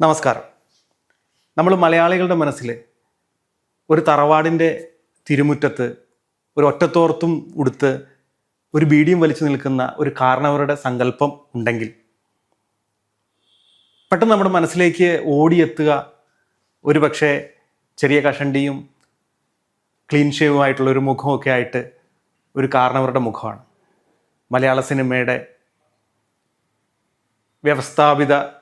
നമസ്കാരം. നമ്മൾ മലയാളികളുടെ മനസ്സിൽ ഒരു തറവാടിന്റെ തിരുമുറ്റത്ത് ഒരു ഒറ്റത്തോർത്തും ഉടുത്ത് ഒരു ബീഡിയും വലിച്ചു നിൽക്കുന്ന ഒരു കാരണവരുടെ സങ്കല്പം ഉണ്ടെങ്കിൽ പെട്ടെന്ന് നമ്മുടെ മനസ്സിലേക്ക് ഓടിയെത്തുക ഒരു പക്ഷേ ചെറിയ കഷണ്ടിയും ക്ലീൻ ഷേവുമായിട്ടുള്ള ഒരു മുഖമൊക്കെ ആയിട്ട് ഒരു കാരണവരുടെ മുഖമാണ്. മലയാള സിനിമയുടെ വ്യവസ്ഥാപിത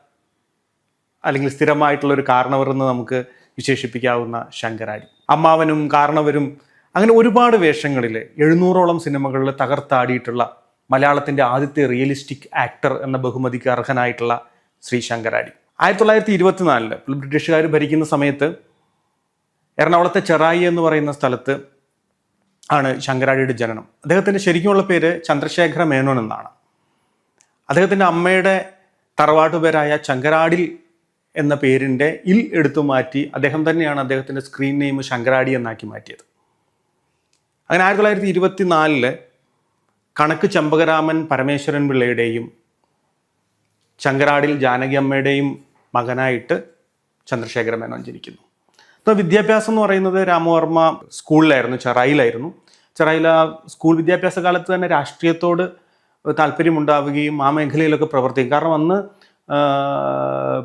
അല്ലെങ്കിൽ സ്ഥിരമായിട്ടുള്ള ഒരു കാരണവർ എന്ന് നമുക്ക് വിശേഷിപ്പിക്കാവുന്ന ശങ്കരാടി. അമ്മാവനും കാരണവരും അങ്ങനെ ഒരുപാട് വേഷങ്ങളിൽ എഴുന്നൂറോളം സിനിമകളിൽ തകർത്താടിയിട്ടുള്ള മലയാളത്തിന്റെ ആദ്യത്തെ റിയലിസ്റ്റിക് ആക്ടർ എന്ന ബഹുമതിക്ക് അർഹനായിട്ടുള്ള ശ്രീ ശങ്കരാടി. ആയിരത്തി തൊള്ളായിരത്തി ഇരുപത്തിനാലിൽ ബ്രിട്ടീഷുകാർ ഭരിക്കുന്ന സമയത്ത് എറണാകുളത്തെ ചെറായി എന്ന് പറയുന്ന സ്ഥലത്ത് ആണ് ശങ്കരാടിയുടെ ജനനം. അദ്ദേഹത്തിന്റെ ശരിക്കുമുള്ള പേര് ചന്ദ്രശേഖര മേനോൻ എന്നാണ്. അദ്ദേഹത്തിന്റെ അമ്മയുടെ തറവാട്ടുപേരായ ചങ്കരാടിൽ എന്ന പേരിന്റെ ഇൽ എടുത്തു മാറ്റി അദ്ദേഹം തന്നെയാണ് അദ്ദേഹത്തിന്റെ സ്ക്രീൻ നെയിം ശങ്കരാടി എന്നാക്കി മാറ്റിയത്. അങ്ങനെ ആയിരത്തി തൊള്ളായിരത്തി ഇരുപത്തി നാലിൽ കണക്ക് ചമ്പകരാമൻ പരമേശ്വരൻ പിള്ളയുടെയും ശങ്കരാടിൽ ജാനകി അമ്മയുടെയും മകനായിട്ട് ചന്ദ്രശേഖര മേനോൻ ജനിക്കുന്നു. അപ്പോൾ വിദ്യാഭ്യാസം എന്ന് പറയുന്നത് രാമവർമ്മ സ്കൂളിലായിരുന്നു ചെറായിലായിരുന്നു. ചെറായിൽ ആ സ്കൂൾ വിദ്യാഭ്യാസ കാലത്ത് തന്നെ രാഷ്ട്രീയത്തോട് താല്പര്യമുണ്ടാവുകയും ആ മേഖലയിലൊക്കെ പ്രവർത്തിക്കും. കാരണം അന്ന്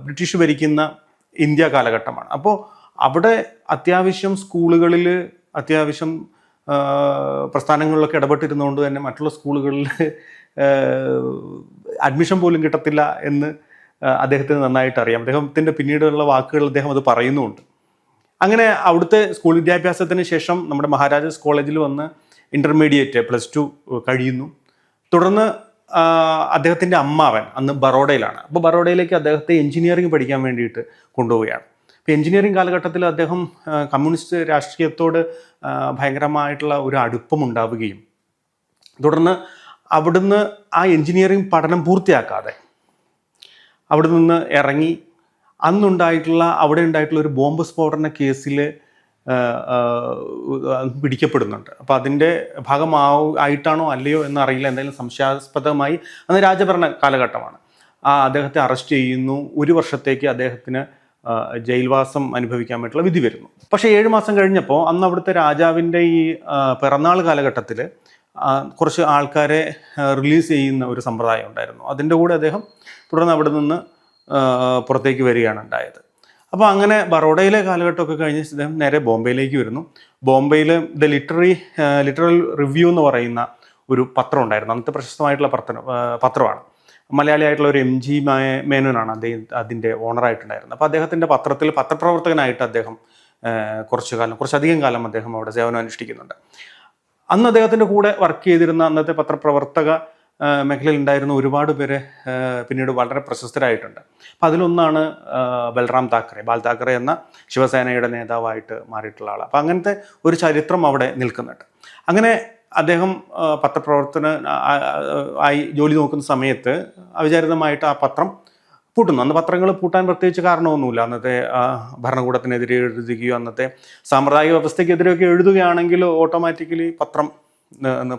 ബ്രിട്ടീഷ് ഭരിക്കുന്ന ഇന്ത്യ കാലഘട്ടമാണ്. അപ്പോൾ അവിടെ അത്യാവശ്യം സ്കൂളുകളിൽ അത്യാവശ്യം പ്രസ്ഥാനങ്ങളിലൊക്കെ ഇടപെട്ടിരുന്നതുകൊണ്ട് തന്നെ മറ്റുള്ള സ്കൂളുകളിൽ അഡ്മിഷൻ പോലും കിട്ടത്തില്ല എന്ന് അദ്ദേഹത്തിന് നന്നായിട്ട് അറിയാം. അദ്ദേഹത്തിന്റെ പിന്നീടുള്ള വാക്കുകൾ അദ്ദേഹം അത് പറയുന്നുമുണ്ട്. അങ്ങനെ അവിടുത്തെ സ്കൂൾ വിദ്യാഭ്യാസത്തിന് ശേഷം നമ്മുടെ മഹാരാജാസ് കോളേജിൽ വന്ന് ഇന്റർമീഡിയറ്റ് പ്ലസ് ടു കഴിയുന്നു. തുടർന്ന് അദ്ദേഹത്തിന്റെ അമ്മാവൻ അന്ന് ബറോഡയിലാണ്. അപ്പോൾ ബറോഡയിലേക്ക് അദ്ദേഹത്തെ എഞ്ചിനീയറിംഗ് പഠിക്കാൻ വേണ്ടിയിട്ട് കൊണ്ടുപോവുകയാണ്. അപ്പോൾ എഞ്ചിനീയറിംഗ് കാലഘട്ടത്തിൽ അദ്ദേഹം കമ്മ്യൂണിസ്റ്റ് രാഷ്ട്രീയത്തോട് ഭയങ്കരമായിട്ടുള്ള ഒരു അടുപ്പം ഉണ്ടാവുകയും തുടർന്ന് അവിടുന്ന് ആ എഞ്ചിനീയറിംഗ് പഠനം പൂർത്തിയാക്കാതെ അവിടെ നിന്ന് ഇറങ്ങി അന്നുണ്ടായിട്ടുള്ള അവിടെ ഉണ്ടായിട്ടുള്ള ഒരു ബോംബ് സ്ഫോടന കേസിൽ പിടിക്കപ്പെടുന്നുണ്ട്. അപ്പോൾ അതിന്റെ ഭാഗമാവ ആയിട്ടാണോ അല്ലയോ എന്നറിയില്ല. എന്തായാലും സംശയാസ്പദമായി അന്ന് രാജഭരണ കാലഘട്ടമാണ്. ആ അദ്ദേഹത്തെ അറസ്റ്റ് ചെയ്യുന്നു. ഒരു വർഷത്തേക്ക് അദ്ദേഹത്തിന് ജയിൽവാസം അനുഭവിക്കാൻ വേണ്ടിയിട്ടുള്ള വിധി വരുന്നു. പക്ഷേ ഏഴ് മാസം കഴിഞ്ഞപ്പോൾ അന്ന് അവിടുത്തെ രാജാവിന്റെ ഈ പിറന്നാൾ കാലഘട്ടത്തിൽ കുറച്ച് ആൾക്കാരെ റിലീസ് ചെയ്യുന്ന ഒരു സമ്പ്രദായം ഉണ്ടായിരുന്നു. അതിന്റെ കൂടെ അദ്ദേഹം തുടർന്ന് അവിടെ നിന്ന് പുറത്തേക്ക് വരികയാണ് ഉണ്ടായത്. അപ്പോൾ അങ്ങനെ ബറോഡയിലെ കാലഘട്ടമൊക്കെ കഴിഞ്ഞ് അദ്ദേഹം നേരെ ബോംബെയിലേക്ക് വരുന്നു. ബോംബെയിൽ ദ ലിറ്ററി ലിറ്ററൽ റിവ്യൂ എന്ന് പറയുന്ന ഒരു പത്രം ഉണ്ടായിരുന്നു. അന്നത്തെ പ്രശസ്തമായിട്ടുള്ള പത്രം പത്രമാണ്. മലയാളിയായിട്ടുള്ള ഒരു എം ജി മേനോനാണ് അദ്ദേഹം അതിന്റെ ഓണറായിട്ടുണ്ടായിരുന്നത്. അപ്പോൾ അദ്ദേഹത്തിന്റെ പത്രത്തിൽ പത്രപ്രവർത്തകനായിട്ട് അദ്ദേഹം കുറച്ചു കാലം കുറച്ചധികം കാലം അദ്ദേഹം അവിടെ സേവനം അനുഷ്ഠിക്കുന്നുണ്ട്. അന്ന് അദ്ദേഹത്തിന്റെ കൂടെ വർക്ക് ചെയ്തിരുന്ന അന്നത്തെ പത്രപ്രവർത്തക മേഖലയിൽ ഉണ്ടായിരുന്ന ഒരുപാട് പേര് പിന്നീട് വളരെ പ്രശസ്തരായിട്ടുണ്ട്. അപ്പം അതിലൊന്നാണ് ബൽറാം താക്കറെ. ബാൽ താക്കറെ എന്ന ശിവസേനയുടെ നേതാവായിട്ട് മാറിയിട്ടുള്ള ആൾ അപ്പം അങ്ങനത്തെ ഒരു ചരിത്രം അവിടെ നിൽക്കുന്നുണ്ട്. അങ്ങനെ അദ്ദേഹം പത്രപ്രവർത്തന ആയി ജോലി നോക്കുന്ന സമയത്ത് അവിചാരിതമായിട്ട് ആ പത്രം പൂട്ടുന്നു. അന്ന് പത്രങ്ങൾ പൂട്ടാൻ പ്രത്യേകിച്ച് കാരണമൊന്നുമില്ല. അന്നത്തെ ഭരണകൂടത്തിനെതിരെ എഴുതുകയോ അന്നത്തെ സാമ്പ്രദായിക വ്യവസ്ഥയ്ക്കെതിരെയൊക്കെ എഴുതുകയാണെങ്കിൽ ഓട്ടോമാറ്റിക്കലി പത്രം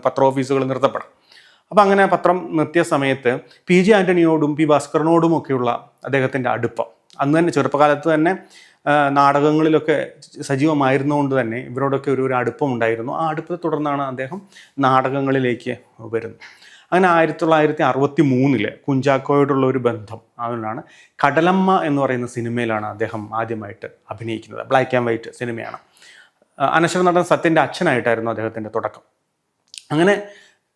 പത്ര ഓഫീസുകൾ നിർത്തപ്പെടാം. അപ്പം അങ്ങനെ പത്രം നിർത്തിയ സമയത്ത് പി ജി ആന്റണിയോടും പി ഭാസ്കറിനോടും ഒക്കെയുള്ള അദ്ദേഹത്തിന്റെ അടുപ്പം. അന്ന് തന്നെ ചെറുപ്പകാലത്ത് തന്നെ നാടകങ്ങളിലൊക്കെ സജീവമായിരുന്നുകൊണ്ട് തന്നെ ഇവരോടൊക്കെ ഒരു ഒരു അടുപ്പം ഉണ്ടായിരുന്നു. ആ അടുപ്പത്തെ തുടർന്നാണ് അദ്ദേഹം നാടകങ്ങളിലേക്ക് വരുന്നത്. അങ്ങനെ ആയിരത്തി തൊള്ളായിരത്തി അറുപത്തി മൂന്നിൽ കുഞ്ചാക്കോയോടുള്ള ഒരു ബന്ധം അതുകൊണ്ടാണ് കടലമ്മ എന്ന് പറയുന്ന സിനിമയിലാണ് അദ്ദേഹം ആദ്യമായിട്ട് അഭിനയിക്കുന്നത്. ബ്ലാക്ക് ആൻഡ് വൈറ്റ് സിനിമയാണ്. അനശ്വര നടൻ സത്യന്റെ അച്ഛനായിട്ടായിരുന്നു അദ്ദേഹത്തിന്റെ തുടക്കം. അങ്ങനെ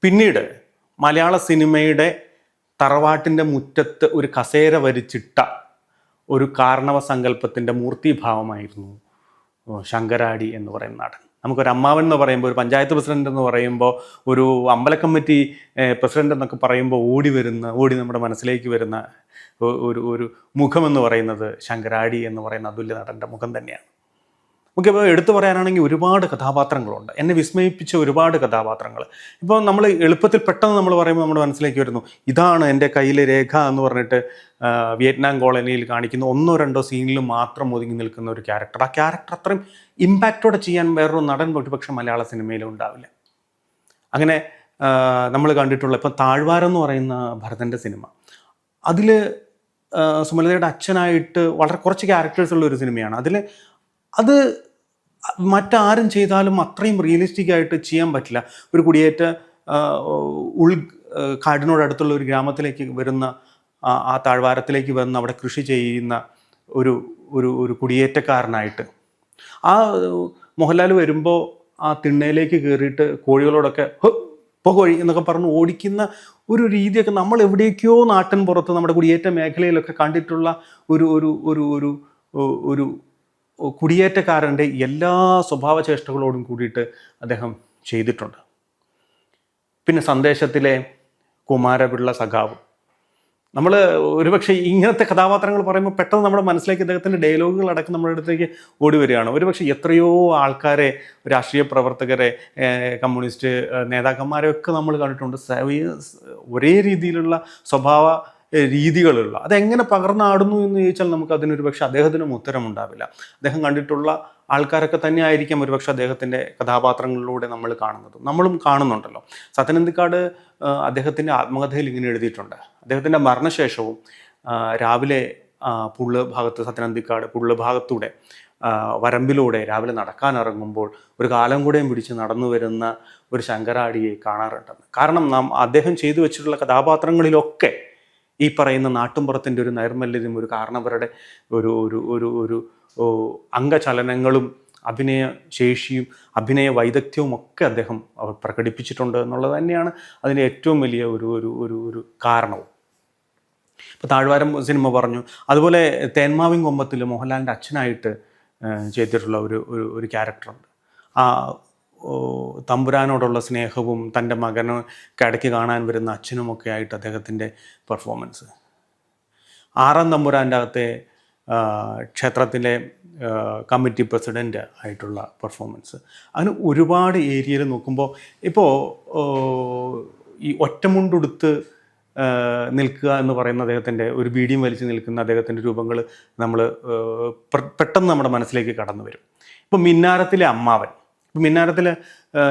പിന്നീട് മലയാള സിനിമയുടെ തറവാട്ടിന്റെ മുറ്റത്ത് ഒരു കസേര വരിച്ചിട്ട ഒരു കാരണവ സങ്കല്പത്തിന്റെ മൂർത്തിഭാവമായിരുന്നു ശങ്കരാടി എന്ന് പറയുന്ന നാടൻ. നമുക്കൊരു അമ്മാവൻ എന്ന് പറയുമ്പോൾ ഒരു പഞ്ചായത്ത് പ്രസിഡന്റ് എന്ന് പറയുമ്പോൾ ഒരു അമ്പല കമ്മിറ്റി പ്രസിഡന്റ് എന്നൊക്കെ പറയുമ്പോൾ ഓടി വരുന്ന ഓടി നമ്മുടെ മനസ്സിലേക്ക് വരുന്ന ഒരു ഒരു മുഖമെന്ന് പറയുന്നത് ശങ്കരാടി എന്ന് പറയുന്ന അതുല്യ നടന്റെ മുഖം തന്നെയാണ്. നമുക്കിപ്പോൾ എടുത്തു പറയാനാണെങ്കിൽ ഒരുപാട് കഥാപാത്രങ്ങളുണ്ട്. എന്നെ വിസ്മയിപ്പിച്ച ഒരുപാട് കഥാപാത്രങ്ങൾ. ഇപ്പോൾ നമ്മൾ എളുപ്പത്തിൽ പെട്ടെന്ന് നമ്മൾ പറയുമ്പോൾ നമ്മുടെ മനസ്സിലേക്ക് വരുന്നു ഇതാണ് എന്റെ കയ്യിലെ രേഖ എന്ന് പറഞ്ഞിട്ട് വിയറ്റ്നാം കോളനിയിൽ കാണിക്കുന്ന ഒന്നോ രണ്ടോ സീനിൽ മാത്രം ഒതുങ്ങി നിൽക്കുന്ന ഒരു ക്യാരക്ടർ. ആ ക്യാരക്ടർ അത്രയും ഇമ്പാക്റ്റോടെ ചെയ്യാൻ വേറൊരു നടൻ ഒരുപക്ഷെ മലയാള സിനിമയിലും ഉണ്ടാവില്ല. അങ്ങനെ നമ്മൾ കണ്ടിട്ടുള്ള ഇപ്പം താഴ്വാരം എന്ന് പറയുന്ന ഭരതന്റെ സിനിമ. അതിൽ സുമലതയുടെ അച്ഛനായിട്ട് വളരെ കുറച്ച് ക്യാരക്ടേഴ്സ് ഉള്ള ഒരു സിനിമയാണ്. അതിൽ അത് മറ്റാരും ചെയ്താലും അത്രയും റിയലിസ്റ്റിക് ആയിട്ട് ചെയ്യാൻ പറ്റില്ല. ഒരു കുടിയേറ്റ ഉൾ കാടിനോടടുത്തുള്ള ഒരു ഗ്രാമത്തിലേക്ക് വരുന്ന ആ ആ താഴ്വാരത്തിലേക്ക് വന്ന് അവിടെ കൃഷി ചെയ്യുന്ന ഒരു ഒരു ഒരു കുടിയേറ്റക്കാരനായിട്ട്. ആ മോഹൻലാൽ വരുമ്പോൾ ആ തിണ്ണയിലേക്ക് കയറിയിട്ട് കോഴികളോടൊക്കെ ഇപ്പോൾ കോഴി എന്നൊക്കെ പറഞ്ഞ് ഓടിക്കുന്ന ഒരു രീതിയൊക്കെ നമ്മൾ എവിടേക്കോ നാട്ടിൻ പുറത്ത് നമ്മുടെ കുടിയേറ്റ മേഖലയിലൊക്കെ കണ്ടിട്ടുള്ള ഒരു ഒരു ഒരു ഒരു ഒരു കുടിയേറ്റക്കാരന്റെ എല്ലാ സ്വഭാവചേഷ്ടകളോടും കൂടിയിട്ട് അദ്ദേഹം ചെയ്തിട്ടുണ്ട്. പിന്നെ സന്ദേശത്തിലെ കുമാരപിള്ള സഖാവ്. നമ്മൾ ഒരുപക്ഷെ ഇങ്ങനത്തെ കഥാപാത്രങ്ങൾ പറയുമ്പോൾ പെട്ടെന്ന് നമ്മുടെ മനസ്സിലേക്ക് ഇദ്ദേഹത്തിന്റെ ഡയലോഗുകൾ അടക്കം നമ്മുടെ അടുത്തേക്ക് ഓടി വരികയാണ്. ഒരുപക്ഷെ എത്രയോ ആൾക്കാരെ രാഷ്ട്രീയ പ്രവർത്തകരെ കമ്മ്യൂണിസ്റ്റ് നേതാക്കന്മാരെ ഒക്കെ നമ്മൾ കണ്ടിട്ടുണ്ട്. ഒരേ രീതിയിലുള്ള സ്വഭാവ രീതികളുള്ള. അതെങ്ങനെ പകർന്നാടുന്നു എന്ന് ചോദിച്ചാൽ നമുക്ക് അതിനൊരു പക്ഷെ അദ്ദേഹത്തിനും ഉത്തരമുണ്ടാവില്ല. അദ്ദേഹം കണ്ടിട്ടുള്ള ആൾക്കാരൊക്കെ തന്നെ ആയിരിക്കാം ഒരുപക്ഷെ അദ്ദേഹത്തിന്റെ കഥാപാത്രങ്ങളിലൂടെ നമ്മൾ കാണുന്നത്. നമ്മളും കാണുന്നുണ്ടല്ലോ. സത്യനന്ദിക്കാട് അദ്ദേഹത്തിന്റെ ആത്മകഥയിൽ ഇങ്ങനെ എഴുതിയിട്ടുണ്ട്. അദ്ദേഹത്തിന്റെ മരണശേഷവും രാവിലെ പുള്ള് ഭാഗത്ത് സത്യനന്ദിക്കാട് പുള്ള് ഭാഗത്തൂടെ വരമ്പിലൂടെ രാവിലെ നടക്കാൻ ഇറങ്ങുമ്പോൾ ഒരു കാലം കൂടെയും പിടിച്ച് നടന്നു വരുന്ന ഒരു ശങ്കരാടിയെ കാണാറുണ്ടെന്ന് കാരണം നാം അദ്ദേഹം ചെയ്തു വെച്ചിട്ടുള്ള കഥാപാത്രങ്ങളിലൊക്കെ ഈ പറയുന്ന നാട്ടുംപുറത്തിന്റെ ഒരു നൈർമല്യതും ഒരു കാരണവരുടെ ഒരു ഒരു ഒരു ഒരു അംഗചലനങ്ങളും അഭിനയ ശേഷിയും അഭിനയ വൈദഗ്ധ്യവും ഒക്കെ അദ്ദേഹം അവർ പ്രകടിപ്പിച്ചിട്ടുണ്ട് എന്നുള്ളത് തന്നെയാണ് അതിന്റെ ഏറ്റവും വലിയ ഒരു ഒരു ഒരു ഒരു കാരണവും. ഇപ്പോൾ താഴ്വാരം സിനിമ പറഞ്ഞു. അതുപോലെ തേന്മാവിൻ കൊമ്പത്തിൽ മോഹൻലാലിന്റെ അച്ഛനായിട്ട് ചെയ്തിട്ടുള്ള ഒരു ഒരു ക്യാരക്ടറുണ്ട്. ആ തമ്പുരാനോടുള്ള സ്നേഹവും തന്റെ മകന് കിടക്ക് കാണാൻ വരുന്ന അച്ഛനുമൊക്കെ ആയിട്ട് അദ്ദേഹത്തിന്റെ പെർഫോമൻസ് ആറാം തമ്പുരാന്റെ അകത്തെ ക്ഷേത്രത്തിലെ കമ്മിറ്റി പ്രസിഡന്റ് ആയിട്ടുള്ള പെർഫോമൻസ് അങ്ങനെ ഒരുപാട് ഏരിയയിൽ നോക്കുമ്പോൾ ഇപ്പോൾ ഈ ഒറ്റമുണ്ടുടുത്ത് നിൽക്കുക എന്ന് പറയുന്ന അദ്ദേഹത്തിന്റെ ഒരു ബീഡിയും വലിച്ച് നിൽക്കുന്ന അദ്ദേഹത്തിന്റെ രൂപങ്ങൾ നമ്മൾ പെട്ടെന്ന് നമ്മുടെ മനസ്സിലേക്ക് കടന്നു വരും ഇപ്പോൾ മിന്നാരത്തിലെ അമ്മാവൻ ഇപ്പം മിന്നാരത്തിൽ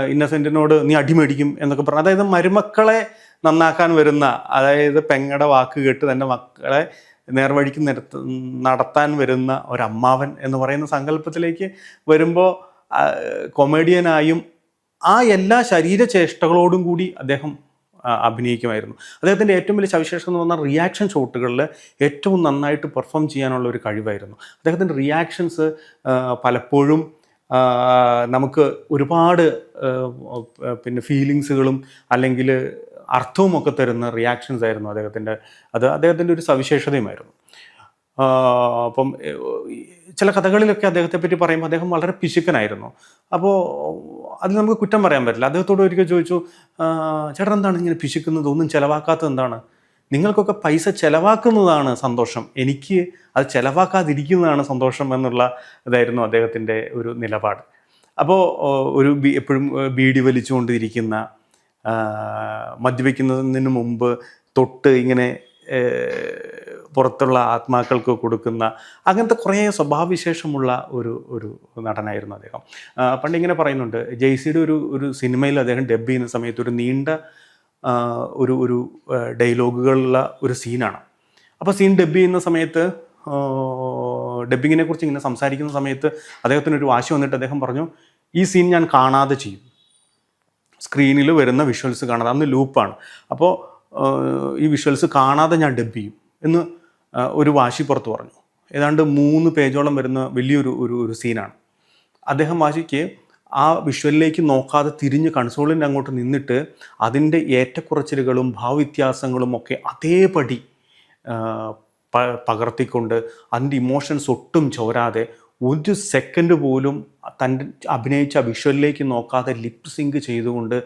ഇന്നസെന്റിനോട് നീ അടിമേടിക്കും എന്നൊക്കെ പറഞ്ഞു അതായത് മരുമക്കളെ നന്നാക്കാൻ വരുന്ന അതായത് പെങ്ങടെ വാക്ക് കേട്ട് തന്റെ മക്കളെ നേർവഴിക്ക് നിരത്ത നടത്താൻ വരുന്ന ഒരമ്മാവൻ എന്ന് പറയുന്ന സങ്കല്പത്തിലേക്ക് വരുമ്പോൾ കൊമേഡിയനായും ആ എല്ലാ ശരീരചേഷ്ടകളോടും കൂടി അദ്ദേഹം അഭിനയിക്കുമായിരുന്നു. അദ്ദേഹത്തിന്റെ ഏറ്റവും വലിയ സവിശേഷം എന്ന് പറഞ്ഞാൽ റിയാക്ഷൻ ഷോട്ടുകളിൽ ഏറ്റവും നന്നായിട്ട് പെർഫോം ചെയ്യാനുള്ള ഒരു കഴിവായിരുന്നു. അദ്ദേഹത്തിന്റെ റിയാക്ഷൻസ് പലപ്പോഴും നമുക്ക് ഒരുപാട് പിന്നെ ഫീലിങ്സുകളും അല്ലെങ്കിൽ അർത്ഥവും ഒക്കെ തരുന്ന റിയാക്ഷൻസ് ആയിരുന്നു അദ്ദേഹത്തിന്റെ അത് അദ്ദേഹത്തിന്റെ ഒരു സവിശേഷതയുമായിരുന്നു. അപ്പം ചില കഥകളിലൊക്കെ അദ്ദേഹത്തെ പറ്റി പറയുമ്പോൾ അദ്ദേഹം വളരെ പിശുക്കനായിരുന്നു. അപ്പോൾ അതിൽ നമുക്ക് കുറ്റം പറയാൻ പറ്റില്ല. അദ്ദേഹത്തോട് ഒരിക്കൽ ചോദിച്ചു ചേട്ടൻ എന്താണ് ഇങ്ങനെ പിശുക്കുന്നത്? ഒന്നും ചിലവാക്കാത്തത് എന്താണ്? നിങ്ങൾക്കൊക്കെ പൈസ ചിലവാക്കുന്നതാണ് സന്തോഷം. എനിക്ക് അത് ചിലവാക്കാതിരിക്കുന്നതാണ് സന്തോഷം എന്നുള്ള ഇതായിരുന്നു അദ്ദേഹത്തിന്റെ ഒരു നിലപാട്. അപ്പോൾ ഒരു എപ്പോഴും ബീഡി വലിച്ചുകൊണ്ടിരിക്കുന്ന മദ്യപിക്കുന്നതിന് മുമ്പ് തൊട്ട് ഇങ്ങനെ പുറത്തുള്ള ആത്മാക്കൾക്ക് കൊടുക്കുന്ന അങ്ങനത്തെ കുറേ സ്വഭാവവിശേഷമുള്ള ഒരു ഒരു നടനായിരുന്നു അദ്ദേഹം. ആ, പണ്ട് ഇങ്ങനെ പറയുന്നുണ്ട് ജെയ്സിയുടെ ഒരു ഒരു സിനിമയിൽ അദ്ദേഹം ഡബ് ചെയ്യുന്ന സമയത്ത് ഒരു നീണ്ട ഒരു ഒരു ഡയലോഗുകളുള്ള ഒരു സീനാണ്. അപ്പോൾ സീൻ ഡബ് ചെയ്യുന്ന സമയത്ത് ഡബിങ്ങിനെ കുറിച്ച് ഇങ്ങനെ സംസാരിക്കുന്ന സമയത്ത് അദ്ദേഹത്തിന് ഒരു വാശി വന്നിട്ട് അദ്ദേഹം പറഞ്ഞു ഈ സീൻ ഞാൻ കാണാതെ ചെയ്യും. സ്ക്രീനിൽ വരുന്ന വിഷ്വൽസ് കാണാതെ അന്ന് ലൂപ്പാണ്. അപ്പോൾ ഈ വിഷ്വൽസ് കാണാതെ ഞാൻ ഡബ് ചെയ്യും. എന്ന് ഒരു വാശി പുറത്ത് പറഞ്ഞു. ഏതാണ്ട് മൂന്ന് പേജോളം വരുന്ന വലിയൊരു ഒരു ഒരു സീനാണ്. അദ്ദേഹം വാശിക്ക് ആ വിഷ്വലിലേക്ക് നോക്കാതെ തിരിഞ്ഞ് കൺസോളിന്റെ അങ്ങോട്ട് നിന്നിട്ട് അതിന്റെ ഏറ്റക്കുറച്ചിലുകളും ഭാവവ്യത്യാസങ്ങളും ഒക്കെ അതേപടി പകർത്തിക്കൊണ്ട് അതിന്റെ ഇമോഷൻസ് ഒട്ടും ചോരാതെ ഒരു സെക്കൻഡ് പോലും തന്റെ അഭിനയിച്ച വിഷ്വലിലേക്ക് നോക്കാതെ ലിപ് സിങ്ക് ചെയ്തുകൊണ്ട്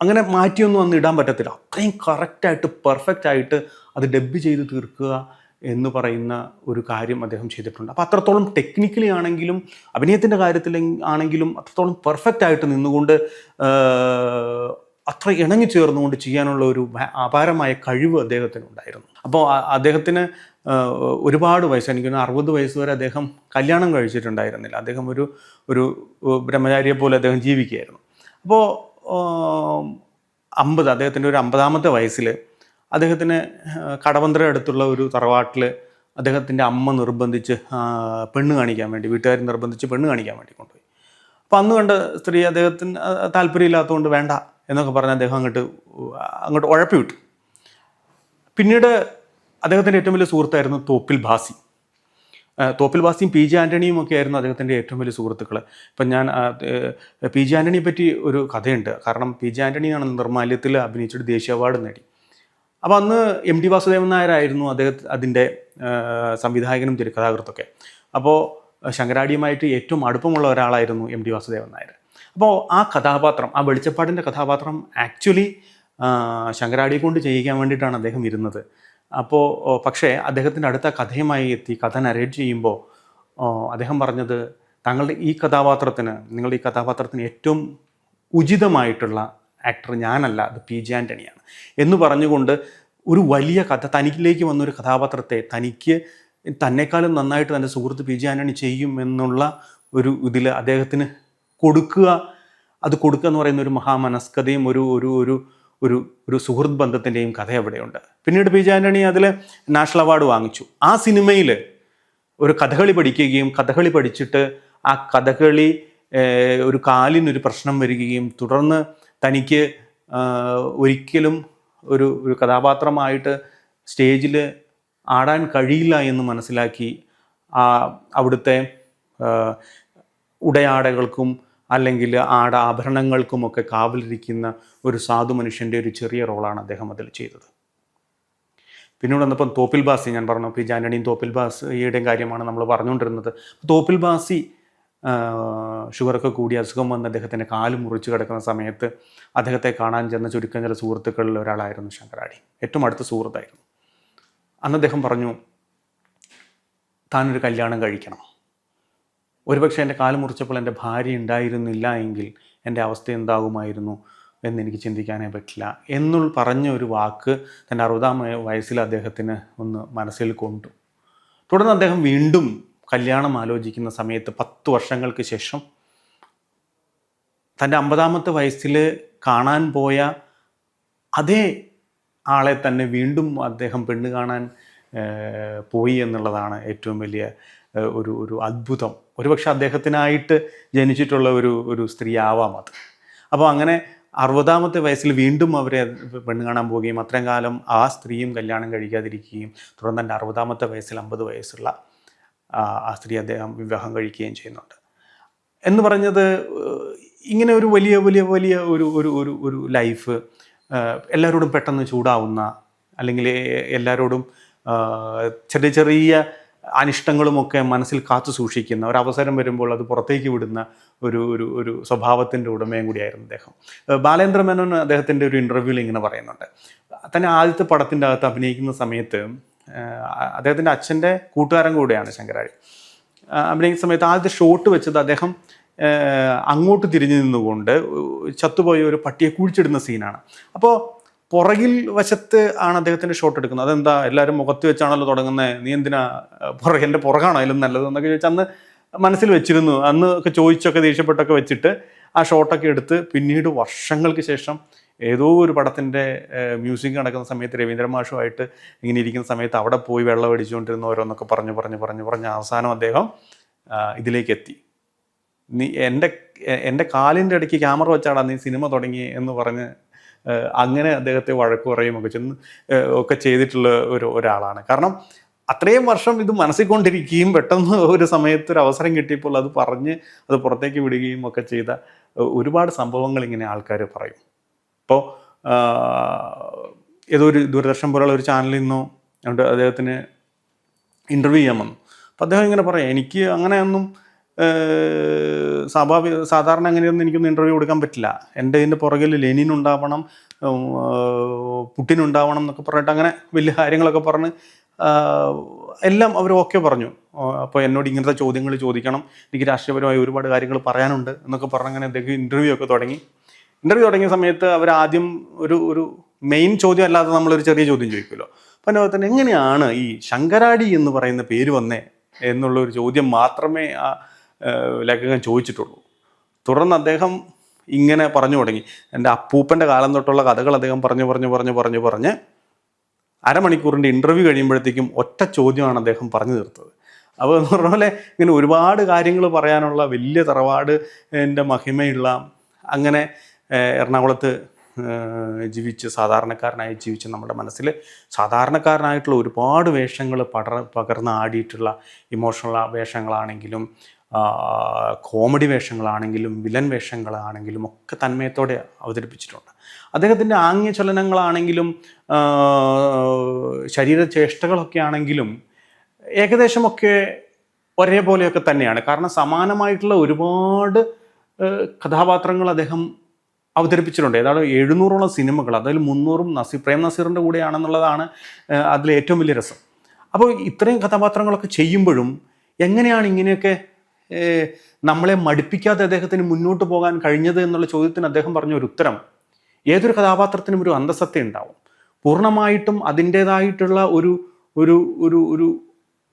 അങ്ങനെ മാറ്റിയൊന്നും അന്ന് ഇടാൻ പറ്റത്തില്ല. അത്രയും കറക്റ്റായിട്ട് പെർഫെക്റ്റ് ആയിട്ട് അത് ഡബ്ബ് ചെയ്ത് തീർക്കുക എന്ന് പറയുന്ന ഒരു കാര്യം അദ്ദേഹം ചെയ്തിട്ടുണ്ട്. അപ്പോൾ അത്രത്തോളം ടെക്നിക്കലി ആണെങ്കിലും അഭിനയത്തിന്റെ കാര്യത്തിൽ ആണെങ്കിലും അത്രത്തോളം പെർഫെക്റ്റ് ആയിട്ട് നിന്നുകൊണ്ട് അത്ര ഇണങ്ങി ചേർന്നുകൊണ്ട് ചെയ്യാനുള്ള ഒരു അപാരമായ കഴിവ് അദ്ദേഹത്തിന് ഉണ്ടായിരുന്നു. അപ്പോൾ അദ്ദേഹത്തിന് ഒരുപാട് വയസ്സ് എനിക്ക് അറുപത് വയസ്സ് വരെ അദ്ദേഹം കല്യാണം കഴിച്ചിട്ടുണ്ടായിരുന്നില്ല. അദ്ദേഹം ഒരു ഒരു ബ്രഹ്മചാരിയെ പോലെ അദ്ദേഹം ജീവിക്കുകയായിരുന്നു. അപ്പോൾ അമ്പത് അദ്ദേഹത്തിന്റെ ഒരു അമ്പതാമത്തെ വയസ്സിൽ അദ്ദേഹത്തിന് ആ, കടവന്ത്ര അടുത്തുള്ള ഒരു തറവാട്ടിൽ അദ്ദേഹത്തിന്റെ അമ്മ നിർബന്ധിച്ച് പെണ്ണ് കാണിക്കാൻ വേണ്ടി വീട്ടുകാർ നിർബന്ധിച്ച് പെണ്ണ് കാണിക്കാൻ വേണ്ടി കൊണ്ടുപോയി. അപ്പോൾ അന്ന് കണ്ട സ്ത്രീ അദ്ദേഹത്തിന് താല്പര്യമില്ലാത്തതുകൊണ്ട് വേണ്ട എന്നൊക്കെ പറഞ്ഞ് അദ്ദേഹം അങ്ങോട്ട് അങ്ങോട്ട് ഉഴപ്പി വിട്ടു. പിന്നീട് അദ്ദേഹത്തിന്റെ ഏറ്റവും വലിയ സുഹൃത്തായിരുന്നു തോപ്പിൽ ഭാസി തോപ്പിൽ ഭാസിയും പി ജെ ആന്റണിയും ഒക്കെ ആയിരുന്നു അദ്ദേഹത്തിന്റെ ഏറ്റവും വലിയ സുഹൃത്തുക്കൾ ഇപ്പം ഞാൻ പി ജെ ആന്റണിയെ പറ്റി ഒരു കഥയുണ്ട്. കാരണം പി ജെ ആന്റണിയാണ് നിർമാല്യത്തിൽ അഭിനയിച്ചിട്ട് ദേശീയ അവാർഡ് നേടി. അപ്പോൾ അന്ന് എം ടി വാസുദേവൻ നായരായിരുന്നു അദ്ദേഹത്തെ അതിന്റെ സംവിധായകനും തിരക്കഥാകൃത്തൊക്കെ അപ്പോൾ ശങ്കരാടിയുമായിട്ട് ഏറ്റവും അടുപ്പമുള്ള ഒരാളായിരുന്നു എം ടി വാസുദേവൻ നായർ. അപ്പോൾ ആ കഥാപാത്രം ആ വെളിച്ചപ്പാടിന്റെ കഥാപാത്രം ആക്ച്വലി ശങ്കരാടിയെ കൊണ്ട് ചെയ്യിക്കാൻ വേണ്ടിയിട്ടാണ് അദ്ദേഹം ഇരുന്നത്. അപ്പോൾ പക്ഷേ അദ്ദേഹത്തിന്റെ അടുത്ത കഥയുമായി എത്തി കഥ നരേറ്റ് ചെയ്യുമ്പോൾ അദ്ദേഹം പറഞ്ഞത് താങ്കളുടെ ഈ കഥാപാത്രത്തിന് നിങ്ങളുടെ ഈ കഥാപാത്രത്തിന് ഏറ്റവും ഉചിതമായിട്ടുള്ള ആക്ടർ ഞാനല്ല അത് പി ജെ ആന്റണിയാണ് എന്ന് പറഞ്ഞുകൊണ്ട് ഒരു വലിയ കഥ തനിക്കിലേക്ക് വന്നൊരു കഥാപാത്രത്തെ തനിക്ക് തന്നെക്കാളും നന്നായിട്ട് തന്റെ സുഹൃത്ത് പി ജെ ആന്റണി ചെയ്യും എന്നുള്ള ഒരു ഇതിൽ അദ്ദേഹത്തിന് കൊടുക്കുക അത് കൊടുക്കുക എന്ന് പറയുന്ന ഒരു മഹാമനസ്കതയും ഒരു ഒരു ഒരു ഒരു ഒരു സുഹൃത്ത് ബന്ധത്തിന്റെയും കഥ അവിടെയുണ്ട് പിന്നീട് പി ജെ ആന്റണി അതിൽ നാഷണൽ അവാർഡ് വാങ്ങിച്ചു. ആ സിനിമയിൽ ഒരു കഥകളി പഠിക്കുകയും കഥകളി പഠിച്ചിട്ട് ആ കഥകളി ഒരു കാലിനൊരു പ്രശ്നം വരികയും തുടർന്ന് തനിക്ക് ഒരിക്കലും ഒരു ഒരു കഥാപാത്രമായിട്ട് സ്റ്റേജിൽ ആടാൻ കഴിയില്ല എന്ന് മനസ്സിലാക്കി ആ അവിടുത്തെ ഉടയാടകൾക്കും അല്ലെങ്കിൽ ആട ആഭരണങ്ങൾക്കുമൊക്കെ കാവലിരിക്കുന്ന ഒരു സാധു മനുഷ്യന്റെ ഒരു ചെറിയ റോളാണ് അദ്ദേഹം അതിൽ ചെയ്തത്. പിന്നീട് വന്നപ്പം തോപ്പിൽ ബാസി ഞാൻ പറഞ്ഞു പി ജാനണിയും തോപ്പിൽ ബാസിയുടെയും കാര്യമാണ് നമ്മൾ പറഞ്ഞുകൊണ്ടിരുന്നത്. തോപ്പിൽ ബാസി ഷുഗറൊക്കെ കൂടി അസുഖം വന്ന് അദ്ദേഹത്തിന്റെ കാൽ മുറിച്ച് കിടക്കുന്ന സമയത്ത് അദ്ദേഹത്തെ കാണാൻ ചെന്ന ചുരുക്കം ചില സുഹൃത്തുക്കളിൽ ഒരാളായിരുന്നു ശങ്കരാടി. ഏറ്റവും അടുത്ത സുഹൃത്തായിരുന്നു. അന്ന് അദ്ദേഹം പറഞ്ഞു താനൊരു കല്യാണം കഴിക്കണം. ഒരുപക്ഷെ എന്റെ കാൽ മുറിച്ചപ്പോൾ എന്റെ ഭാര്യ ഉണ്ടായിരുന്നില്ല എങ്കിൽ എന്റെ അവസ്ഥ എന്താകുമായിരുന്നു എന്ന് എനിക്ക് ചിന്തിക്കാനേ പറ്റില്ല. എന്നുള്ള പറഞ്ഞ ഒരു വാക്ക് തന്റെ അറുപതാം വയസ്സിൽ അദ്ദേഹത്തിന് ഒന്ന് മനസ്സിൽ കൊണ്ടു. തുടർന്ന് അദ്ദേഹം വീണ്ടും കല്യാണം ആലോചിക്കുന്ന സമയത്ത് പത്ത് വർഷങ്ങൾക്ക് ശേഷം തന്റെ അമ്പതാമത്തെ വയസ്സിൽ കാണാൻ പോയ അതേ ആളെ തന്നെ വീണ്ടും അദ്ദേഹം പെണ്ണ് കാണാൻ പോയി എന്നുള്ളതാണ് ഏറ്റവും വലിയ ഒരു ഒരു അത്ഭുതം. ഒരുപക്ഷെ അദ്ദേഹത്തിനായിട്ട് ജനിച്ചിട്ടുള്ള ഒരു ഒരു സ്ത്രീ ആവാം അത്. അപ്പോൾ അങ്ങനെ അറുപതാമത്തെ വയസ്സിൽ വീണ്ടും അവരെ പെണ്ണ് കാണാൻ പോവുകയും അത്രയും കാലം ആ സ്ത്രീയും കല്യാണം കഴിക്കാതിരിക്കുകയും തുടർന്ന് തന്റെ അറുപതാമത്തെ വയസ്സിൽ അമ്പത് വയസ്സുള്ള ആ സ്ത്രീ അദ്ദേഹം വിവാഹം കഴിക്കുകയും ചെയ്യുന്നുണ്ട്. എന്ന് പറഞ്ഞത് ഇങ്ങനെ ഒരു വലിയ വലിയ വലിയ ഒരു ഒരു ഒരു ഒരു ലൈഫ് എല്ലാവരോടും പെട്ടെന്ന് ചൂടാവുന്ന അല്ലെങ്കിൽ എല്ലാവരോടും ചെറിയ ചെറിയ അനിഷ്ടങ്ങളുമൊക്കെ മനസ്സിൽ കാത്തു സൂക്ഷിക്കുന്ന ഒരു അവസരം വരുമ്പോൾ അത് പുറത്തേക്ക് വിടുന്ന ഒരു ഒരു ഒരു സ്വഭാവത്തിന്റെ ഉടമയും കൂടിയായിരുന്നു അദ്ദേഹം. ബാലേന്ദ്ര മേനോൻ അദ്ദേഹത്തിന്റെ ഒരു ഇന്റർവ്യൂവിൽ ഇങ്ങനെ പറയുന്നുണ്ട്. തന്നെ ആദ്യത്തെ പടത്തിന്റെ അകത്ത് അഭിനയിക്കുന്ന സമയത്ത് അദ്ദേഹത്തിന്റെ അച്ഛന്റെ കൂട്ടുകാരൻ കൂടെയാണ് ശങ്കരാടി അഭിനയിക്കുന്ന സമയത്ത് ആദ്യത്തെ ഷോട്ട് വെച്ചത് അദ്ദേഹം അങ്ങോട്ട് തിരിഞ്ഞു നിന്നുകൊണ്ട് ചത്തുപോയ ഒരു പട്ടിയെ കുഴിച്ചിടുന്ന സീനാണ് അപ്പോൾ പുറകിൽ വശത്ത് ആണ് അദ്ദേഹത്തിന്റെ ഷോട്ട് എടുക്കുന്നത്. അതെന്താ എല്ലാവരും മുഖത്ത് വെച്ചാണല്ലോ തുടങ്ങുന്നത് നീ എന്തിനാ പുറകെ എന്റെ പുറകാണോ അതിലും നല്ലത് എന്നൊക്കെ ചോദിച്ചാൽ അന്ന് മനസ്സിൽ വെച്ചിരുന്നു. അന്ന് ഒക്കെ ചോദിച്ചൊക്കെ ദേഷ്യപ്പെട്ടൊക്കെ വെച്ചിട്ട് ആ ഷോട്ടൊക്കെ എടുത്ത് പിന്നീട് വർഷങ്ങൾക്ക് ശേഷം ഏതോ ഒരു പടത്തിന്റെ മ്യൂസിക് നടക്കുന്ന സമയത്ത് രവീന്ദ്ര മാഷുമായിട്ട് ഇങ്ങനെ ഇരിക്കുന്ന സമയത്ത് അവിടെ പോയി വെള്ളം അടിച്ചുകൊണ്ടിരുന്ന ഓരോന്നൊക്കെ പറഞ്ഞു പറഞ്ഞു പറഞ്ഞു പറഞ്ഞ് അവസാനം അദ്ദേഹം ഇതിലേക്ക് എത്തി നീ എന്റെ എന്റെ കാലിന്റെ ഇടയ്ക്ക് ക്യാമറ വെച്ചാടാ നീ സിനിമ തുടങ്ങി എന്ന് പറഞ്ഞ് അങ്ങനെ അദ്ദേഹത്തെ വഴക്ക് പറയും ഒക്കെ ചെന്ന് ഒക്കെ ചെയ്തിട്ടുള്ള ഒരു ഒരാളാണ്. കാരണം അത്രയും വർഷം ഇത് മനസ്സിൽ കൊണ്ടിരിക്കുകയും പെട്ടെന്ന് ഒരു സമയത്ത് ഒരു അവസരം കിട്ടിയപ്പോൾ അത് പറഞ്ഞ് അത് പുറത്തേക്ക് വിടുകയും ഒക്കെ ചെയ്ത ഒരുപാട് സംഭവങ്ങൾ ഇങ്ങനെ ആൾക്കാർ പറയും. ഇപ്പോൾ ഏതോ ഒരു ദൂരദർശൻ പോലുള്ള ഒരു ചാനലിൽ നിന്നോ അതുകൊണ്ട് അദ്ദേഹത്തിന് ഇന്റർവ്യൂ ചെയ്യാൻ വന്നു. അപ്പോൾ അദ്ദേഹം ഇങ്ങനെ പറയാം എനിക്ക് അങ്ങനെയൊന്നും സ്വാഭാവിക സാധാരണ അങ്ങനെയൊന്നും എനിക്കൊന്നും ഇന്റർവ്യൂ കൊടുക്കാൻ പറ്റില്ല. എന്റെ ഇതിന്റെ പുറകിൽ ലെനിൻ ഉണ്ടാവണം പുട്ടിൻ ഉണ്ടാവണം എന്നൊക്കെ പറഞ്ഞിട്ട് അങ്ങനെ വലിയ കാര്യങ്ങളൊക്കെ പറഞ്ഞ് എല്ലാം അവർ ഓക്കെ പറഞ്ഞു. അപ്പോൾ എന്നോട് ഇങ്ങനത്തെ ചോദ്യങ്ങൾ ചോദിക്കണം. എനിക്ക് രാഷ്ട്രീയപരമായി ഒരുപാട് കാര്യങ്ങൾ പറയാനുണ്ട് എന്നൊക്കെ പറഞ്ഞ് അങ്ങനെ അദ്ദേഹം ഇന്റർവ്യൂ ഒക്കെ തുടങ്ങി. ഇന്റർവ്യൂ തുടങ്ങിയ സമയത്ത് അവർ ആദ്യം ഒരു ഒരു മെയിൻ ചോദ്യം അല്ലാതെ നമ്മളൊരു ചെറിയ ചോദ്യം ചോദിക്കുമല്ലോ. അപ്പം അതിനകത്ത് തന്നെ എങ്ങനെയാണ് ഈ ശങ്കരാടി എന്ന് പറയുന്ന പേര് വന്നേ എന്നുള്ള ഒരു ചോദ്യം മാത്രമേ ആ ലേഖകൻ ചോദിച്ചിട്ടുള്ളൂ. തുടർന്ന് അദ്ദേഹം ഇങ്ങനെ പറഞ്ഞു തുടങ്ങി. എന്റെ അപ്പൂപ്പന്റെ കാലം തൊട്ടുള്ള കഥകൾ അദ്ദേഹം പറഞ്ഞു പറഞ്ഞു പറഞ്ഞു പറഞ്ഞു പറഞ്ഞ് അരമണിക്കൂറിന്റെ ഇന്റർവ്യൂ കഴിയുമ്പോഴത്തേക്കും ഒറ്റ ചോദ്യമാണ് അദ്ദേഹം പറഞ്ഞു തീർത്തത്. അപ്പോൾ എന്ന് പറഞ്ഞ പോലെ ഇങ്ങനെ ഒരുപാട് കാര്യങ്ങൾ പറയാനുള്ള വലിയ തറവാട് എന്റെ മഹിമയുള്ള അങ്ങനെ എറണാകുളത്ത് ജീവിച്ച് സാധാരണക്കാരനായി ജീവിച്ച് നമ്മുടെ മനസ്സിൽ സാധാരണക്കാരനായിട്ടുള്ള ഒരുപാട് വേഷങ്ങൾ പടർ പകർന്ന് ആടിയിട്ടുള്ള ഇമോഷണൽ വേഷങ്ങളാണെങ്കിലും കോമഡി വേഷങ്ങളാണെങ്കിലും വിലൻ വേഷങ്ങളാണെങ്കിലും ഒക്കെ തന്മയത്തോടെ അവതരിപ്പിച്ചിട്ടുണ്ട്. അദ്ദേഹത്തിന്റെ ആംഗ്യ ചലനങ്ങളാണെങ്കിലും ശരീരചേഷ്ടകളൊക്കെ ആണെങ്കിലും ഏകദേശമൊക്കെ ഒരേപോലെയൊക്കെ തന്നെയാണ്. കാരണം സമാനമായിട്ടുള്ള ഒരുപാട് കഥാപാത്രങ്ങൾ അദ്ദേഹം അവതരിപ്പിച്ചിട്ടുണ്ട്. ഏതാണ്ട് എഴുന്നൂറോളം സിനിമകൾ അതിൽ മുന്നൂറും നസീർ പ്രേം നസീറിന്റെ കൂടെയാണെന്നുള്ളതാണ് അതിലെ ഏറ്റവും വലിയ രസം. അപ്പോൾ ഇത്രയും കഥാപാത്രങ്ങളൊക്കെ ചെയ്യുമ്പോഴും എങ്ങനെയാണ് ഇങ്ങനെയൊക്കെ നമ്മളെ മടുപ്പിക്കാതെ അദ്ദേഹത്തിന് മുന്നോട്ട് പോകാൻ കഴിഞ്ഞത് എന്നുള്ള ചോദ്യത്തിന് അദ്ദേഹം പറഞ്ഞ ഒരു ഉത്തരം ഏതൊരു കഥാപാത്രത്തിനും ഒരു അന്തസത്ത ഉണ്ടാവും. പൂർണമായിട്ടും അതിന്റേതായിട്ടുള്ള ഒരു ഒരു ഒരു ഒരു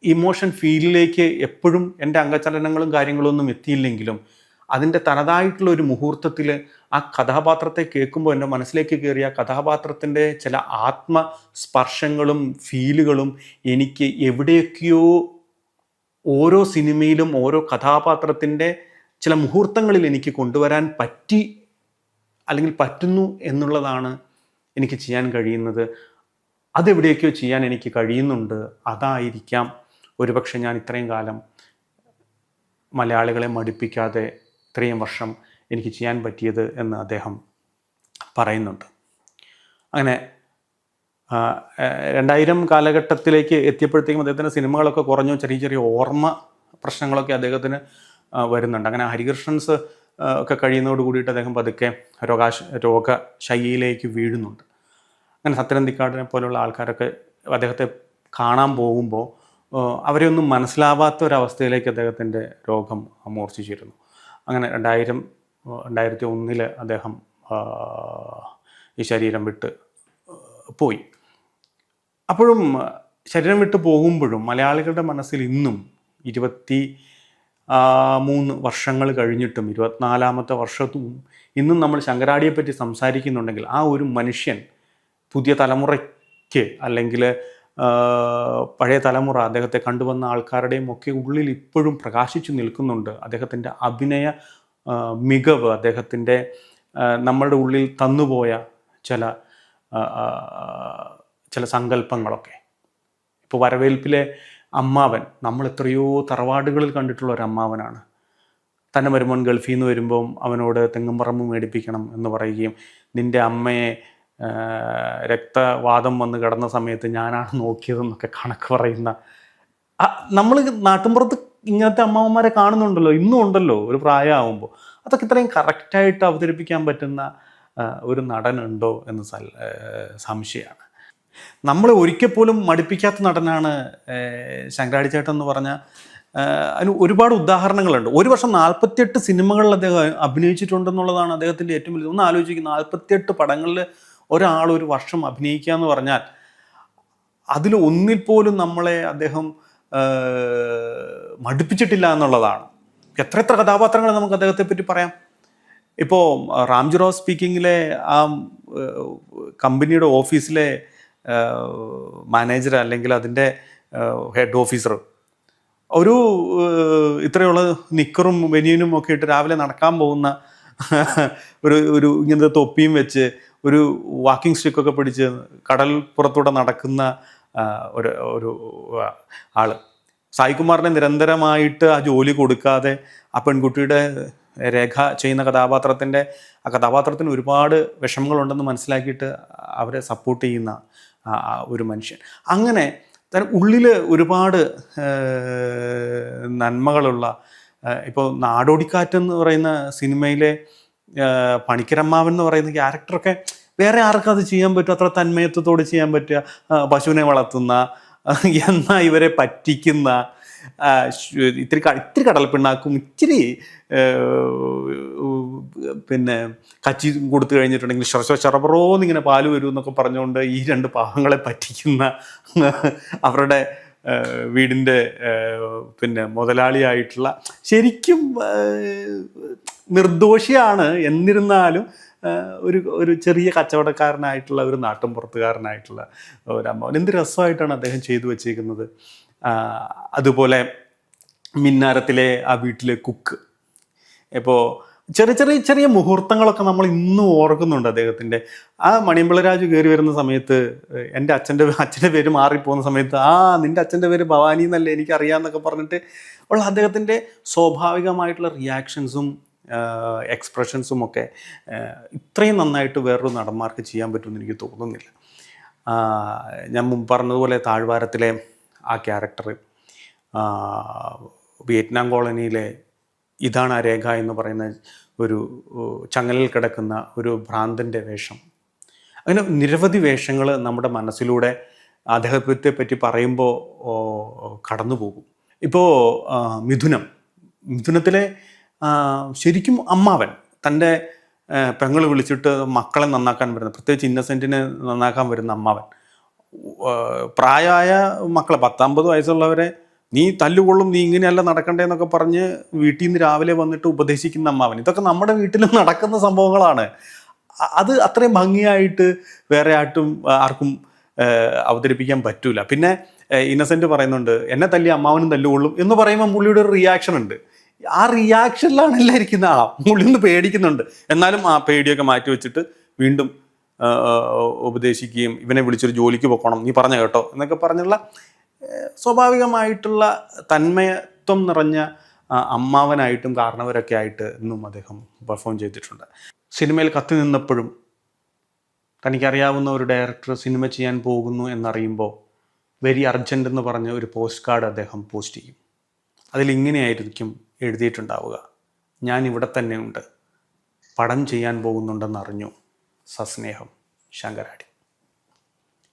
ഇമോഷൻ ഫീലിലേക്ക് എപ്പോഴും എന്റെ അംഗചലനങ്ങളും കാര്യങ്ങളൊന്നും എത്തിയില്ലെങ്കിലും അതിന്റെ തനതായിട്ടുള്ള ഒരു മുഹൂർത്തത്തിൽ ആ കഥാപാത്രത്തെ കേൾക്കുമ്പോൾ എന്റെ മനസ്സിലേക്ക് കയറിയ കഥാപാത്രത്തിന്റെ ചില ആത്മസ്പർശങ്ങളും ഫീലുകളും എനിക്ക് എവിടെയൊക്കെയോ ഓരോ സിനിമയിലും ഓരോ കഥാപാത്രത്തിന്റെ ചില മുഹൂർത്തങ്ങളിൽ എനിക്ക് കൊണ്ടുവരാൻ പറ്റി അല്ലെങ്കിൽ പറ്റുന്നു എന്നുള്ളതാണ് എനിക്ക് ചെയ്യാൻ കഴിയുന്നത്. അതെവിടെയൊക്കെയോ ചെയ്യാൻ എനിക്ക് കഴിയുന്നുണ്ട്. അതായിരിക്കാം ഒരുപക്ഷെ ഞാൻ ഇത്രയും കാലം മലയാളികളെ മടുപ്പിക്കാതെ ഇത്രയും വർഷം എനിക്ക് ചെയ്യാൻ പറ്റിയത് എന്ന് അദ്ദേഹം പറയുന്നുണ്ട്. അങ്ങനെ രണ്ടായിരം കാലഘട്ടത്തിലേക്ക് എത്തിയപ്പോഴത്തേക്കും അദ്ദേഹത്തിന്റെ സിനിമകളൊക്കെ കുറഞ്ഞു. ചെറിയ ചെറിയ ഓർമ്മ പ്രശ്നങ്ങളൊക്കെ അദ്ദേഹത്തിന് വരുന്നുണ്ട്. അങ്ങനെ ഹരികൃഷ്ണൻസ് ഒക്കെ കഴിയുന്നതോട് കൂടിയിട്ട് അദ്ദേഹം പതുക്കെ രോഗാശ രോഗശൈലിയിലേക്ക് വീഴുന്നുണ്ട്. അങ്ങനെ സത്യനന്ദിക്കാടിനെ പോലുള്ള ആൾക്കാരൊക്കെ അദ്ദേഹത്തെ കാണാൻ പോകുമ്പോൾ അവരെയൊന്നും മനസ്സിലാവാത്ത ഒരവസ്ഥയിലേക്ക് അദ്ദേഹത്തിന്റെ രോഗം മൂർച്ഛിച്ചിരുന്നു അങ്ങനെ രണ്ടായിരം രണ്ടായിരത്തി ഒന്നിൽ അദ്ദേഹം ഈ ശരീരം വിട്ട് പോയി. അപ്പോഴും ശരീരം വിട്ട് പോകുമ്പോഴും മലയാളികളുടെ മനസ്സിൽ ഇന്നും ഇരുപത്തി മൂന്ന് വർഷങ്ങൾ കഴിഞ്ഞിട്ടും ഇരുപത്തിനാലാമത്തെ വർഷത്തും ഇന്നും നമ്മൾ ശങ്കരാടിയെ പറ്റി സംസാരിക്കുന്നുണ്ടെങ്കിൽ ആ ഒരു മനുഷ്യൻ പുതിയ തലമുറയ്ക്ക് അല്ലെങ്കിൽ പഴയ തലമുറ അദ്ദേഹത്തെ കണ്ടുവന്ന ആൾക്കാരുടെയും ഒക്കെ ഉള്ളിൽ ഇപ്പോഴും പ്രകാശിച്ചു നിൽക്കുന്നുണ്ട്. അദ്ദേഹത്തിന്റെ അഭിനയ മികവ് അദ്ദേഹത്തിന്റെ നമ്മളുടെ ഉള്ളിൽ തന്നുപോയ ചില ചില സങ്കല്പങ്ങളൊക്കെ. ഇപ്പോൾ വരവേൽപ്പിലെ അമ്മാവൻ നമ്മൾ എത്രയോ തറവാടുകളിൽ കണ്ടിട്ടുള്ള ഒരു അമ്മാവനാണ്. തന്നെ വരുമ്പോൾ ഗൾഫിൽ നിന്ന് വരുമ്പം അവനോട് തെങ്ങുംപറമ്പ് മേടിപ്പിക്കണം എന്ന് പറയുകയും നിന്റെ അമ്മയെ രക്തവാദം വന്ന് കിടന്ന സമയത്ത് ഞാനാണ് നോക്കിയതെന്നൊക്കെ കണക്ക് പറയുന്ന. നമ്മൾ നാട്ടിൻപുറത്ത് ഇങ്ങനത്തെ അമ്മാവന്മാരെ കാണുന്നുണ്ടല്ലോ ഇന്നും ഉണ്ടല്ലോ ഒരു പ്രായമാകുമ്പോൾ അതൊക്കെ ഇത്രയും കറക്റ്റായിട്ട് അവതരിപ്പിക്കാൻ പറ്റുന്ന ഒരു നടനുണ്ടോ എന്ന് സംശയമാണ്. നമ്മളെ ഒരിക്കൽ പോലും മടുപ്പിക്കാത്ത നടനാണ് ശങ്കരാടിച്ചേട്ടൻ ശങ്കരാടി ചേട്ടൻ എന്ന് പറഞ്ഞാൽ അതിന് ഒരുപാട് ഉദാഹരണങ്ങളുണ്ട്. ഒരു വർഷം നാൽപ്പത്തിയെട്ട് സിനിമകളിൽ അദ്ദേഹം അഭിനയിച്ചിട്ടുണ്ടെന്നുള്ളതാണ് അദ്ദേഹത്തിന്റെ ഏറ്റവും വലിയ ഒന്ന് ആലോചിക്കുക നാൽപ്പത്തിയെട്ട് പടങ്ങളിൽ ഒരാൾ ഒരു വർഷം അഭിനയിക്കുക എന്ന് പറഞ്ഞാൽ അതിൽ ഒന്നിൽ പോലും നമ്മളെ അദ്ദേഹം മടുപ്പിച്ചിട്ടില്ല എന്നുള്ളതാണ്. എത്ര എത്ര കഥാപാത്രങ്ങൾ നമുക്ക് അദ്ദേഹത്തെ പറ്റി പറയാം? ഇപ്പോൾ റാംജിറോ സ്പീക്കിങ്ങിലെ ആ കമ്പനിയുടെ ഓഫീസിലെ മാനേജർ അല്ലെങ്കിൽ അതിന്റെ ഹെഡ് ഓഫീസർ ഒരു ഇത്രയുള്ള നിക്കറും വെനിയനും ഒക്കെ ഇട്ട് രാവിലെ നടക്കാൻ പോകുന്ന ഒരു ഒരു ഇങ്ങനത്തെ തൊപ്പിയും വെച്ച് ഒരു വാക്കിംഗ് സ്റ്റിക്കൊക്കെ പിടിച്ച് കടൽ പുറത്തൂടെ നടക്കുന്ന ഒരു ഒരു ആൾ സായികുമാറിനെ നിരന്തരമായിട്ട് ആ ജോലി കൊടുക്കാതെ ആ പെൺകുട്ടിയുടെ രേഖ ചെയ്യുന്ന കഥാപാത്രത്തിന്റെ ആ കഥാപാത്രത്തിന് ഒരുപാട് വിഷമങ്ങളുണ്ടെന്ന് മനസ്സിലാക്കിയിട്ട് അവരെ സപ്പോർട്ട് ചെയ്യുന്ന ഒരു മനുഷ്യൻ. അങ്ങനെ തന്നെ ഉള്ളിൽ ഒരുപാട് നന്മകളുള്ള ഇപ്പോൾ നാടോടിക്കാറ്റ് എന്ന് പറയുന്ന സിനിമയിലെ പണിക്കരമ്മാവൻ എന്ന് പറയുന്ന ക്യാരക്ടറൊക്കെ വേറെ ആർക്കും അത് ചെയ്യാൻ പറ്റും. അത്ര തന്മയത്വത്തോട് ചെയ്യാൻ പറ്റുക. പശുവിനെ വളർത്തുന്ന എന്നാ ഇവരെ പറ്റിക്കുന്ന ഇത്തിരി ഇത്തിരി കടൽപ്പിണ്ണാക്കും ഇച്ചിരി പിന്നെ കച്ചി കൊടുത്തു കഴിഞ്ഞിട്ടുണ്ടെങ്കിൽ ശർശ ശറബറോന്ന് ഇങ്ങനെ പാൽ വരും എന്നൊക്കെ പറഞ്ഞുകൊണ്ട് ഈ രണ്ട് പാവങ്ങളെ പറ്റിക്കുന്ന അവരുടെ വീടിന്റെ പിന്നെ മുതലാളിയായിട്ടുള്ള ശരിക്കും നിർദോഷിയാണ് എന്നിരുന്നാലും ഒരു ഒരു ചെറിയ കച്ചവടക്കാരനായിട്ടുള്ള ഒരു നാട്ടും പുറത്തുകാരനായിട്ടുള്ള ഒരു അമ്മാവൻ എന്ത് രസമായിട്ടാണ് അദ്ദേഹം ചെയ്തു വച്ചേക്കുന്നത് അതുപോലെ മിന്നാരത്തിലെ ആ വീട്ടിലെ കുക്ക്. ഇപ്പോൾ ചെറിയ ചെറിയ ചെറിയ മുഹൂർത്തങ്ങളൊക്കെ നമ്മൾ ഇന്നും ഓർക്കുന്നുണ്ട് അദ്ദേഹത്തിന്റെ. ആ മണിയമ്പിളരാജ് കയറി വരുന്ന സമയത്ത് എന്റെ അച്ഛന്റെ അച്ഛന്റെ പേര് മാറിപ്പോകുന്ന സമയത്ത് ആ നിന്റെ അച്ഛന്റെ പേര് ഭവാനി എന്നല്ലേ എനിക്കറിയാമെന്നൊക്കെ പറഞ്ഞിട്ട് ഉള്ള അദ്ദേഹത്തിന്റെ സ്വാഭാവികമായിട്ടുള്ള റിയാക്ഷൻസും എക്സ്പ്രഷൻസും ഒക്കെ ഇത്രയും നന്നായിട്ട് വേറൊരു നടന്മാർക്ക് ചെയ്യാൻ പറ്റുമെന്ന് എനിക്ക് തോന്നുന്നില്ല. ഞാൻ മുമ്പ് പറഞ്ഞതുപോലെ താഴ്വാരത്തിലെ ആ ക്യാരക്ടർ വിയറ്റ്നാം കോളനിയിലെ ഇതാണ് ആ രേഖ എന്ന് പറയുന്ന ഒരു ചങ്ങലിൽ കിടക്കുന്ന ഒരു ഭ്രാന്തന്റെ വേഷം. അങ്ങനെ നിരവധി വേഷങ്ങൾ നമ്മുടെ മനസ്സിലൂടെ അദ്ദേഹത്തെ പറ്റി പറയുമ്പോൾ കടന്നു പോകും ഇപ്പോൾ മിഥുനം മിഥുനത്തിലെ ശരിക്കും അമ്മാവൻ തന്റെ പെങ്ങൾ വിളിച്ചിട്ട് മക്കളെ നന്നാക്കാൻ വരുന്ന പ്രത്യേകിച്ച് ഇന്നസെന്റിനെ നന്നാക്കാൻ വരുന്ന അമ്മാവൻ. പ്രായമായ മക്കളെ പത്തമ്പത് വയസ്സുള്ളവരെ നീ തല്ലുകൊള്ളും നീ ഇങ്ങനെയല്ല നടക്കണ്ടേ എന്നൊക്കെ പറഞ്ഞ് വീട്ടിൽ നിന്ന് രാവിലെ വന്നിട്ട് ഉപദേശിക്കുന്ന അമ്മാവൻ. ഇതൊക്കെ നമ്മുടെ വീട്ടിൽ നടക്കുന്ന സംഭവങ്ങളാണ്. അത് അത്രയും ഭംഗിയായിട്ട് വേറെ ആട്ടും ആർക്കും അവതരിപ്പിക്കാൻ പറ്റൂല. പിന്നെ ഇന്നസെന്റ് പറയുന്നുണ്ട് എന്നെ തല്ലി അമ്മാവനും തല്ലുകൊള്ളും എന്ന് പറയുമ്പോൾ പുള്ളിയുടെ ഒരു റിയാക്ഷൻ ഉണ്ട്. ആ റിയാക്ഷനിലാണ് എല്ലാം ഇരിക്കുന്നത് ആ മുള്ളിൽ നിന്ന് പേടിക്കുന്നുണ്ട്. എന്നാലും ആ പേടിയൊക്കെ മാറ്റി വെച്ചിട്ട് വീണ്ടും ഉപദേശിക്കുകയും ഇവനെ വിളിച്ചൊരു ജോലിക്ക് പോക്കണം നീ പറഞ്ഞ കേട്ടോ എന്നൊക്കെ പറഞ്ഞുള്ള സ്വാഭാവികമായിട്ടുള്ള തന്മയത്വം നിറഞ്ഞ അമ്മാവനായിട്ടും കാരണവരൊക്കെ ആയിട്ട് ഇന്നും അദ്ദേഹം പെർഫോം ചെയ്തിട്ടുണ്ട്. സിനിമയിൽ കത്തി നിന്നപ്പോഴും തനിക്കറിയാവുന്ന ഒരു ഡയറക്ടർ സിനിമ ചെയ്യാൻ പോകുന്നു എന്നറിയുമ്പോൾ വെരി അർജന്റ് എന്ന് പറഞ്ഞ ഒരു പോസ്റ്റ് കാർഡ് അദ്ദേഹം പോസ്റ്റ് ചെയ്യും. അതിലിങ്ങനെയായിരിക്കും എഴുതിയിട്ടുണ്ടാവുക. ഞാൻ ഇവിടെ തന്നെയുണ്ട് പടം ചെയ്യാൻ പോകുന്നുണ്ടെന്ന് അറിഞ്ഞു സസ്നേഹം ശങ്കരാടി.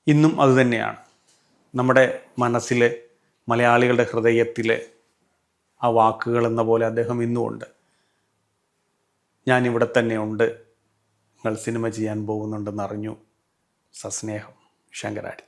ഇന്നും അതുതന്നെയാണ് നമ്മുടെ മനസ്സിലെ മലയാളികളുടെ ഹൃദയത്തിലെ ആ വാക്കുകൾ എന്ന പോലെ അദ്ദേഹം ഇന്നുമുണ്ട് ഞാൻ ഇവിടെ തന്നെയുണ്ട് നിങ്ങൾ സിനിമ ചെയ്യാൻ പോകുന്നുണ്ടെന്ന് അറിഞ്ഞു സസ്നേഹം ശങ്കരാടി.